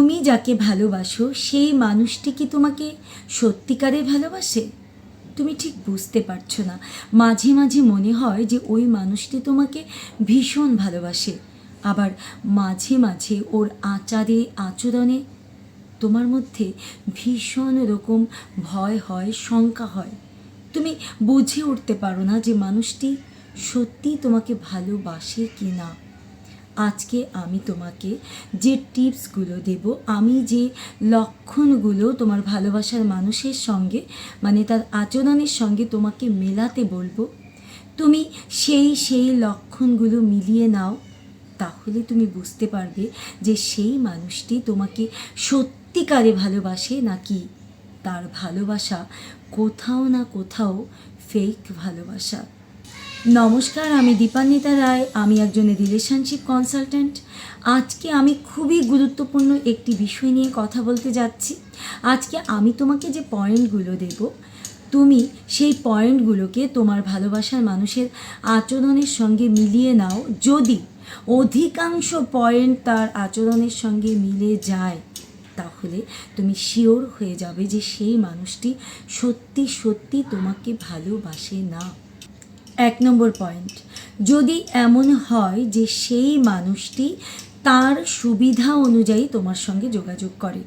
তুমি যাকে ভালোবাসো, সেই মানুষটি কি তোমাকে সত্যিকারে ভালোবাসে? তুমি ঠিক বুঝতে পারছ না। মাঝে মাঝে মনে হয় যে ওই মানুষটি তোমাকে ভীষণ ভালোবাসে। আবার মাঝে মাঝে ওর আচারে, আচরণে তোমার মধ্যে ভীষণ রকম ভয় হয়, শঙ্কা হয়। তুমি বুঝে উঠতে পারো না যে মানুষটি সত্যি তোমাকে ভালোবাসে কি না আজকে আমি তোমাকে যে টিপসগুলো দেব, আমি যে লক্ষণগুলো তোমার ভালোবাসার মানুষের সঙ্গে মানে তার আচরণের সঙ্গে তোমাকে মেলাতে বলব, তুমি সেই সেই লক্ষণগুলো মিলিয়ে নাও, তাহলে তুমি বুঝতে পারবে যে সেই মানুষটি তোমাকে সত্যিকারে ভালোবাসে নাকি তার ভালোবাসা কোথাও না কোথাও ফেক ভালোবাসা। নমস্কার, আমি দীপান্বিতা রায়, আমি একজন রিলেশনশিপ কনসালট্যান্ট আজকে আমি খুবই গুরুত্বপূর্ণ একটি বিষয় নিয়ে কথা বলতে যাচ্ছি। আজকে আমি তোমাকে যে পয়েন্টগুলো দেব, তুমি সেই পয়েন্টগুলোকে তোমার ভালোবাসার মানুষের আচরণের সঙ্গে মিলিয়ে নাও। যদি অধিকাংশ পয়েন্ট তার আচরণের সঙ্গে মিলে যায়, তাহলে তুমি শিওর হয়ে যাবে যে সেই মানুষটি সত্যি সত্যি তোমাকে ভালোবাসে না। এক নম্বর পয়েন্ট যদি এমন হয় যে সেই মানুষটি তার সুবিধা অনুযায়ী তোমার সঙ্গে যোগাযোগ করে।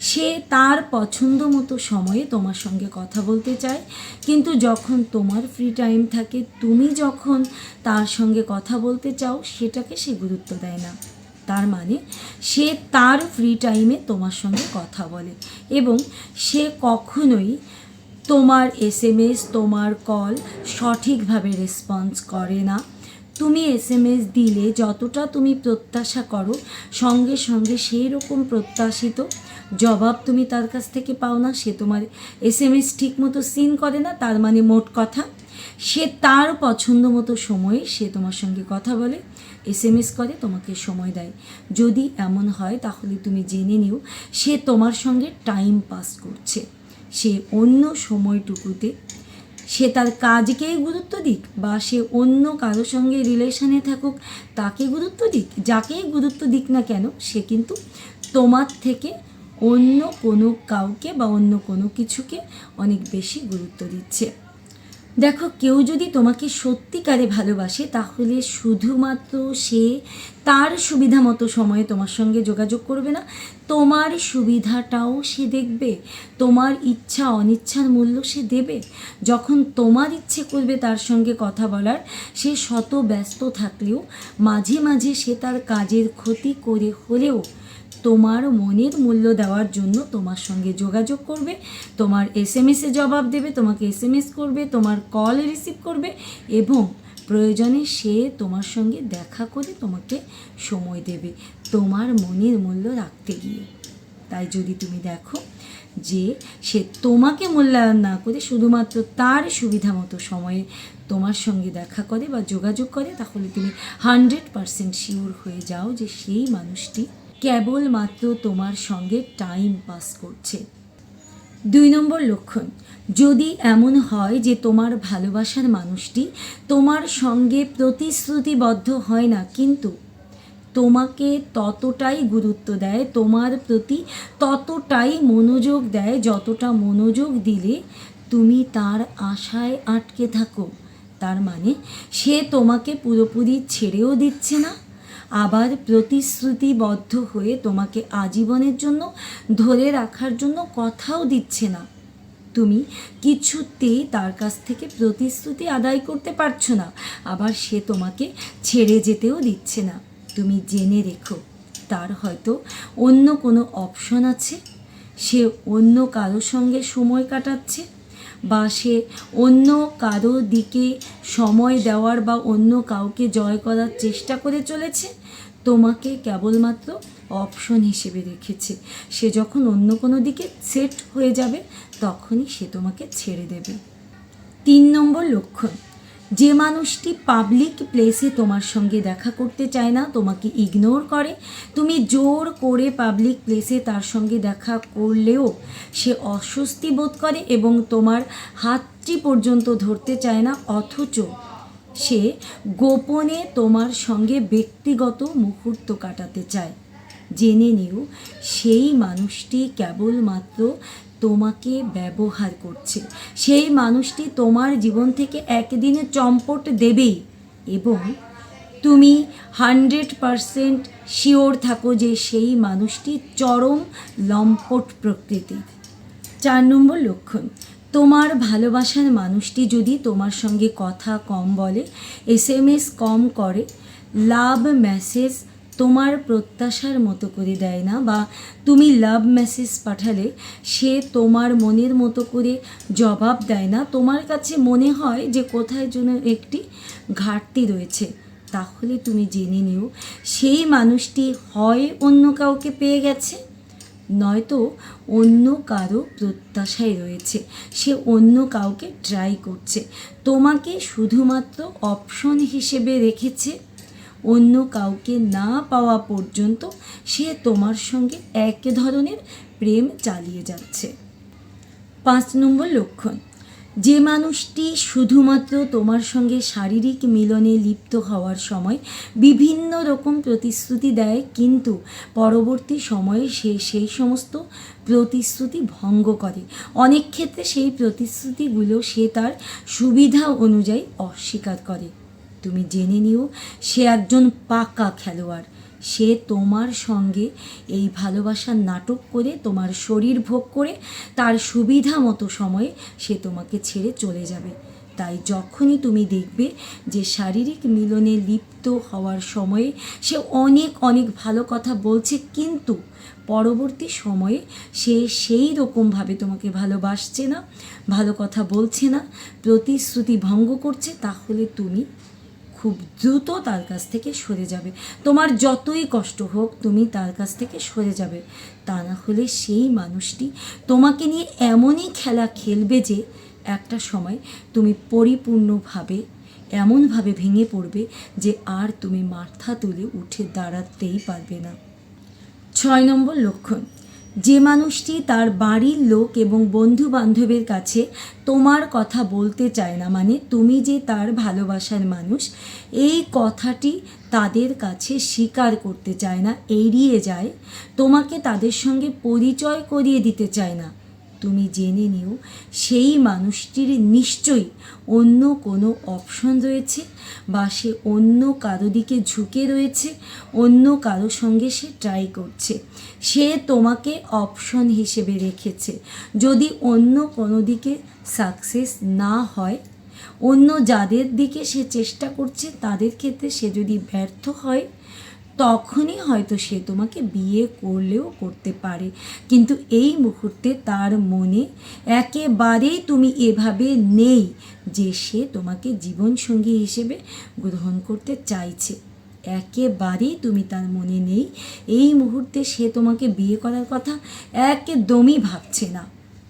সে তার পছন্দ মতো সময়ে তোমার সঙ্গে কথা বলতে চায়। কিন্তু যখন তোমার ফ্রি টাইম থাকে, তুমি যখন তার সঙ্গে কথা বলতে চাও, সেটাকে সে গুরুত্ব দেয় না। তার মানে সে তার ফ্রি টাইমে তোমার সঙ্গে কথা বলে এবং সে কখনোই তোমার এসএমএস, তোমার কল সঠিকভাবে রেসপন্স করে না। তুমি এসএমএস দিলে যতটা তুমি প্রত্যাশা করো, সঙ্গে সঙ্গে সেই রকম প্রত্যাশিত জবাব তুমি তার কাছ থেকে পাও না। সে তোমার এস এসএমএস ঠিক মতো সিন করে না, তার মানে মোট কথা সে তার পছন্দ মতো সময়ে সে তোমার সঙ্গে কথা বলে, এসএমএস করে, তোমাকে সময় দেয়। যদি এমন হয়, তাহলে তুমি জেনে নিও, সে তোমার সঙ্গে টাইম পাস করছে। সে অন্য সময়টুকুতে সে তার কাজকেই গুরুত্ব দিক বা সে অন্য কারোর সঙ্গে রিলেশনে থাকুক, তাকে গুরুত্ব দিক যাকেই গুরুত্ব দিক না কেন, সে কিন্তু তোমার থেকে অন্য কোনো কাউকে বা অন্য কোনো কিছুকে অনেক বেশি গুরুত্ব দিচ্ছে। দেখো, কেউ যদি তোমাকে সত্যিকারে ভালোবাসে, তাহলে শুধুমাত্র সে তার সুবিধা মতো সময়ে তোমার সঙ্গে যোগাযোগ করবে না। তোমার সুবিধাটাও সে দেখবে, তোমার ইচ্ছা অনিচ্ছার মূল্য সে দেবে। যখন তোমার ইচ্ছে করবে তার সঙ্গে কথা বলার, সে শত ব্যস্ত থাকলেও মাঝে মাঝে সে তার কাজের ক্ষতি করে হলেও তোমার মনের মূল্য দেওয়ার জন্য তোমার সঙ্গে যোগাযোগ করবে, তোমার এস এম এসে জবাব দেবে, তোমাকে এস এম এস করবে, তোমার কল রিসিভ করবে এবং প্রয়োজনে সে তোমার সঙ্গে দেখা করে তোমাকে সময় দেবে তোমার মনের মূল্য রাখতে গিয়ে। তাই যদি তুমি দেখো যে সে তোমাকে মূল্যায়ন না করে শুধুমাত্র তার সুবিধা মতো সময়ে তোমার সঙ্গে দেখা করে বা যোগাযোগ করে, তাহলে তুমি হান্ড্রেড পারসেন্ট শিওর হয়ে যাও যে সেই মানুষটি কেবলমাত্র তোমার সঙ্গে টাইম পাস করছে। দুই নম্বর লক্ষণ, যদি এমন হয় যে তোমার ভালোবাসার মানুষটি তোমার সঙ্গে প্রতিশ্রুতিবদ্ধ হয় না, কিন্তু তোমাকে ততটাই গুরুত্ব দেয়, তোমার প্রতি ততটাই মনোযোগ দেয়, যতটা মনোযোগ দিলে তুমি তার আশায় আটকে থাকো। তার মানে সে তোমাকে পুরোপুরি ছেড়েও দিচ্ছে না। আবার প্রতিশ্রুতিবদ্ধ হয়ে তোমাকে আজীবনের জন্য ধরে রাখার জন্য কথাও দিচ্ছে না। তুমি কিছুতেই তার কাছ থেকে প্রতিশ্রুতি আদায় করতে পারছ না, আবার সে তোমাকে ছেড়ে যেতেও দিচ্ছে না। তুমি জেনে রেখো, তার হয়তো অন্য কোনো অপশন আছে। সে অন্য কারোর সঙ্গে সময় কাটাচ্ছে। বা সে অন্য কারও দিকে সময় দেওয়ার বা অন্য কাউকে জয় করার চেষ্টা করে চলেছে, তোমাকে কেবলমাত্র অপশন হিসেবে রেখেছে। সে যখন অন্য কোনো দিকে সেট হয়ে যাবে, তখনই সে তোমাকে ছেড়ে দেবে। তিন নম্বর লক্ষণ। যে মানুষটি পাবলিক প্লেসে তোমার সঙ্গে দেখা করতে চায় না, তোমাকে ইগনোর করে। তুমি জোর করে পাবলিক প্লেসে তার সঙ্গে দেখা করলেও সে অস্বস্তি বোধ করে এবং তোমার হাতটি পর্যন্ত ধরতে চায় না, অথচ সে গোপনে তোমার সঙ্গে ব্যক্তিগত মুহূর্ত কাটাতে চায়। জেনে নিও, সেই মানুষটি কেবলমাত্র তোমাকে ব্যবহার করছে। সেই মানুষটি তোমার জীবন থেকে একদিনে চম্পট দেবেই এবং তুমি হান্ড্রেড পারসেন্ট শিওর থাকো যে সেই মানুষটি চরম লম্পট প্রকৃতির চার নম্বর লক্ষণ, তোমার ভালোবাসার মানুষটি যদি তোমার সঙ্গে কথা কম বলে এস এম এস কম করে, লাভ মেসেজ তোমার প্রত্যাশার মতো করে দেয় না বা তুমি লাভ মেসেজ পাঠালে সে তোমার মনের মতো করে জবাব দেয় না। তোমার কাছে মনে হয় যে কোথায় যেন একটি ঘাটতি রয়েছে। তাহলে তুমি জেনে নিও, সেই মানুষটি হয় অন্য কাউকে পেয়ে গেছে? নয়তো অন্য কারও প্রত্যাশায় রয়েছে, সে অন্য কাউকে ট্রাই করছে। তোমাকে শুধুমাত্র অপশন হিসেবে রেখেছে? অন্য কাউকে না পাওয়া পর্যন্ত সে তোমার সঙ্গে এক ধরনের প্রেম চালিয়ে যাচ্ছে। পাঁচ নম্বর লক্ষণ, যে মানুষটি শুধুমাত্র তোমার সঙ্গে শারীরিক মিলনে লিপ্ত হওয়ার সময় বিভিন্ন রকম প্রতিশ্রুতি দেয়, কিন্তু পরবর্তী সময়ে সে সেই সমস্ত প্রতিশ্রুতি ভঙ্গ করে। অনেক ক্ষেত্রে সেই প্রতিশ্রুতিগুলো সে তার সুবিধা অনুযায়ী অস্বীকার করে। তুমি জেনে নিও, সে একজন পাকা খেলোয়াড়। সে তোমার সঙ্গে এই ভালোবাসার নাটক করে, তোমার শরীর ভোগ করে, তার সুবিধা মতো সময়ে সে তোমাকে ছেড়ে চলে যাবে। তাই যখনই তুমি দেখবে যে শারীরিক মিলনে লিপ্ত হওয়ার সময়ে সে অনেক অনেক ভালো কথা বলছে, কিন্তু পরবর্তী সময়ে সে সেই রকমভাবে তোমাকে ভালোবাসছে না, ভালো কথা বলছে না, প্রতিশ্রুতি ভঙ্গ করছে, তাহলে তুমি খুব দ্রুত তার কাছ থেকে সরে যাবে। তোমার যতই কষ্ট হোক, তুমি তার কাছ থেকে সরে যাবে। তা না হলে সেই মানুষটি তোমাকে নিয়ে এমনই খেলা খেলবে যে, একটা সময় তুমি পরিপূর্ণভাবে, এমনভাবে ভেঙে পড়বে যে আর তুমি মাথা তুলে উঠে দাঁড়াতেই পারবে না। ছয় নম্বর লক্ষণ। যে মানুষটি তার বাড়ির লোক এবং বন্ধু বান্ধবের কাছে তোমার কথা বলতে চায় না মানে তুমি যে তার ভালোবাসার মানুষ, এই কথাটি তাদের কাছে স্বীকার করতে চায় না, এড়িয়ে যায়, তোমাকে তাদের সঙ্গে পরিচয় করিয়ে দিতে চায় না। তুমি জেনে নিও, সেই মানুষটির নিশ্চয়ই অন্য কোনো অপশন রয়েছে বা সে অন্য কারও দিকে ঝুঁকে রয়েছে, অন্য কারও সঙ্গে সে ট্রাই করছে। সে তোমাকে অপশন হিসেবে রেখেছে। যদি অন্য কোনো দিকে সাকসেস না হয়, অন্য যাদের দিকে সে চেষ্টা করছে, তাদের ক্ষেত্রে সে যদি ব্যর্থ হয় তখনই হয়তো সে তোমাকে বিয়ে করলেও করতে পারে। কিন্তু এই মুহূর্তে তার মনে একেবারেই তুমি এভাবে নেই যে সে তোমাকে জীবনসঙ্গী হিসেবে গ্রহণ করতে চাইছে। একেবারেই তুমি তার মনে নেই। এই মুহূর্তে সে তোমাকে বিয়ে করার কথা একদমই ভাবছে না।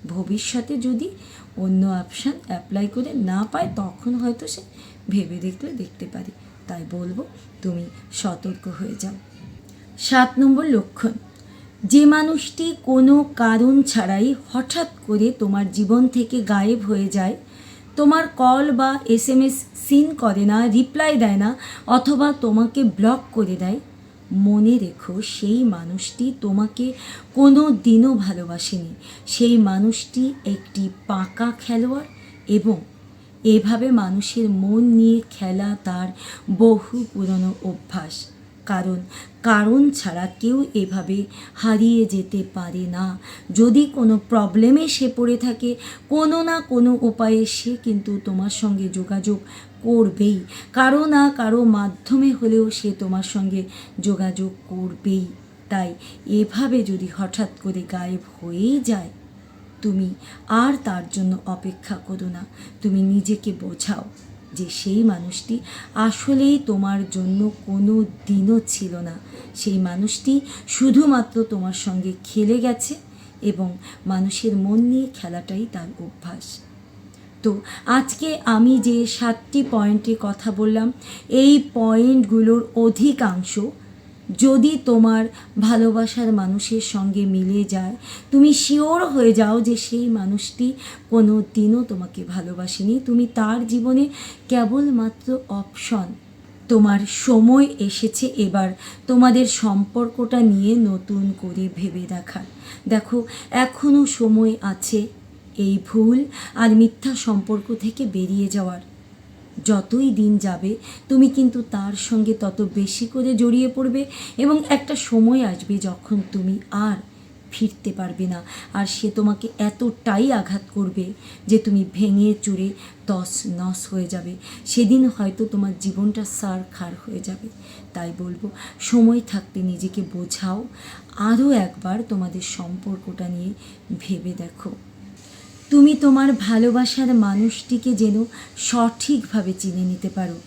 ভবিষ্যতে যদি অন্য অপশান অ্যাপ্লাই করে না পায়, তখন হয়তো সে ভেবে দেখলে দেখতে পারে। তাই বলব তুমি সতর্ক হয়ে যাও। সাত নম্বর লক্ষণ, যে মানুষটি কোনো কারণ ছাড়াই হঠাৎ করে তোমার জীবন থেকে গায়েব হয়ে যায়, তোমার কল বা এস এম এস সিন করে না, রিপ্লাই দেয় না, অথবা তোমাকে ব্লক করে দেয়, মনে রেখো সেই মানুষটি তোমাকে কোনো দিনও ভালোবাসেনি। সেই মানুষটি একটি পাকা খেলোয়াড় এবং এভাবে মানুষের মন নিয়ে খেলা তার বহু পুরনো অভ্যাস। কারণ কারণ ছাড়া কেউ এভাবে হারিয়ে যেতে পারে না। যদি কোনো প্রবলেমে সে পড়ে থাকে, কোনো না কোনো উপায়ে সে কিন্তু তোমার সঙ্গে যোগাযোগ করবেই। কারও না কারও মাধ্যমে হলেও সে তোমার সঙ্গে যোগাযোগ করবেই। তাই এভাবে যদি হঠাৎ করে গায়েব হয়েই যায় তুমি আর তার জন্য অপেক্ষা করো না। তুমি নিজেকে বোঝাও যে সেই মানুষটি আসলেই তোমার জন্য কোনো দিনও ছিল না। সেই মানুষটি শুধুমাত্র তোমার সঙ্গে খেলে গেছে এবং মানুষের মন নিয়ে খেলাটাই তার অভ্যাস। তো আজকে আমি যে সাতটি পয়েন্টে কথা বললাম, এই পয়েন্টগুলোর অধিকাংশ যদি তোমার ভালোবাসার মানুষের সঙ্গে মিলে যায়, তুমি শিওর হয়ে যাও যে সেই মানুষটি কোনো দিনও তোমাকে ভালোবাসেনি। তুমি তার জীবনে কেবলমাত্র অপশন। তোমার সময় এসেছে এবার তোমাদের সম্পর্কটা নিয়ে নতুন করে ভেবে দেখার। দেখো এখনও সময় আছে এই ভুল আর মিথ্যা সম্পর্ক থেকে বেরিয়ে যাওয়ার। যতই দিন যাবে, তুমি কিন্তু তার সঙ্গে তত বেশি করে জড়িয়ে পড়বে এবং একটা সময় আসবে যখন তুমি আর ফিরতে পারবে না। আর সে তোমাকে এতটাই আঘাত করবে যে তুমি ভেঙে চুরে তস নস হয়ে যাবে। সেদিন হয়তো তোমার জীবনটা সার খার হয়ে যাবে। তাই বলব, সময় থাকতে নিজেকে বোঝাও। আরও একবার তোমাদের সম্পর্কটা নিয়ে ভেবে দেখো। তুমি তোমার ভালোবাসার মানুষটিকে যেন সঠিকভাবে চিনে নিতে পারো।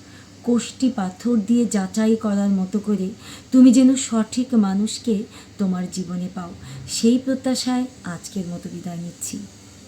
কোষ্টি পাথর দিয়ে যাচাই করার মতো করে তুমি যেন সঠিক মানুষকে তোমার জীবনে পাও। সেই প্রত্যাশায় আজকের মতো বিদায় নিচ্ছি।